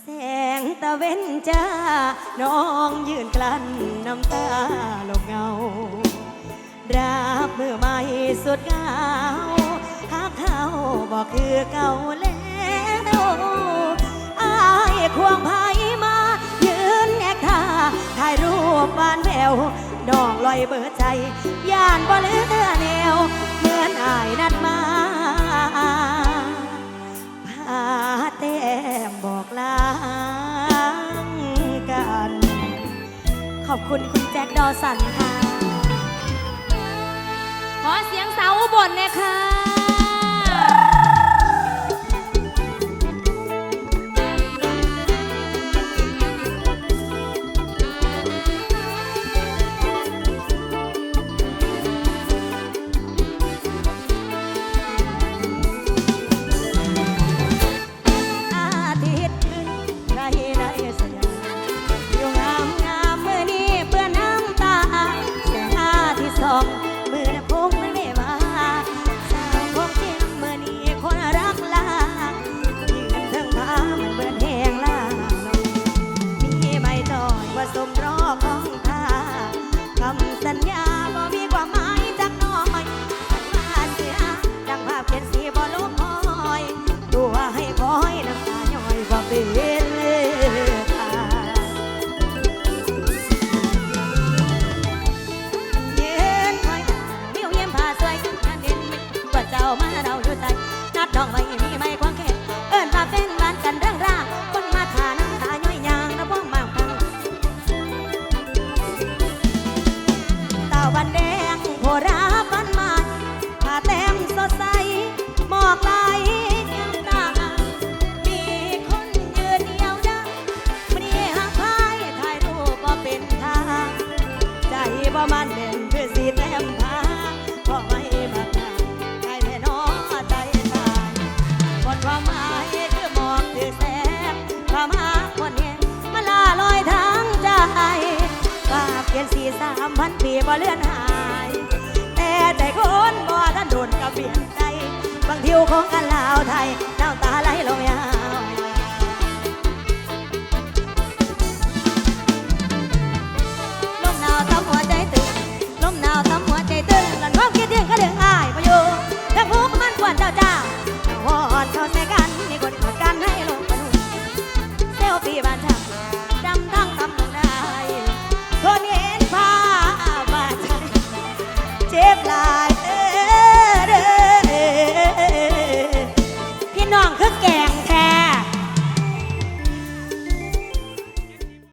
แสงตะเว้นจ้า น้องยืนกลั้นน้ำตาหลบเงาดาบมือไม่สุดเงาหากเขาบอกคือเก่าแล้วอายควงไผมา ยืนแอกท่าถ่ายรูปบานแวว ดองลอยเบิดใจย่านบ่เหลือแนว เหมือนอายนัดมาพาแต้มบอกลางกัน ขอบคุณคุณแจ็คดอสันค่ะ ขอเสียงสาวอุบลเลยค่ะ มาเราดูใจนัดดอกไม้มีไม่ควงแค่เอิ้นมาเป็นบ้านกันเรื่องราคนมาทาน้ำตาย้อยยางระบ้องมากพังตาวันแดงโพราปันมาผ้าแต้มสดใสหมอกไหลามีคนยืนเดียวดังมันนี่หักพายถ่ายรูปบ่เป็นทางใจบ่มันเด่น วามหมายคือหมอกคือแสงความหาคนเนี่ยมาลาลอยทางใจฝากเปลี่ยนสีสามพันปีบ่เลื่อนหาย แต่ใจคนบ่ท่านโดนกับเปลี่ยนใจ บางทิวของกันลาวไทยน้ำตาไหล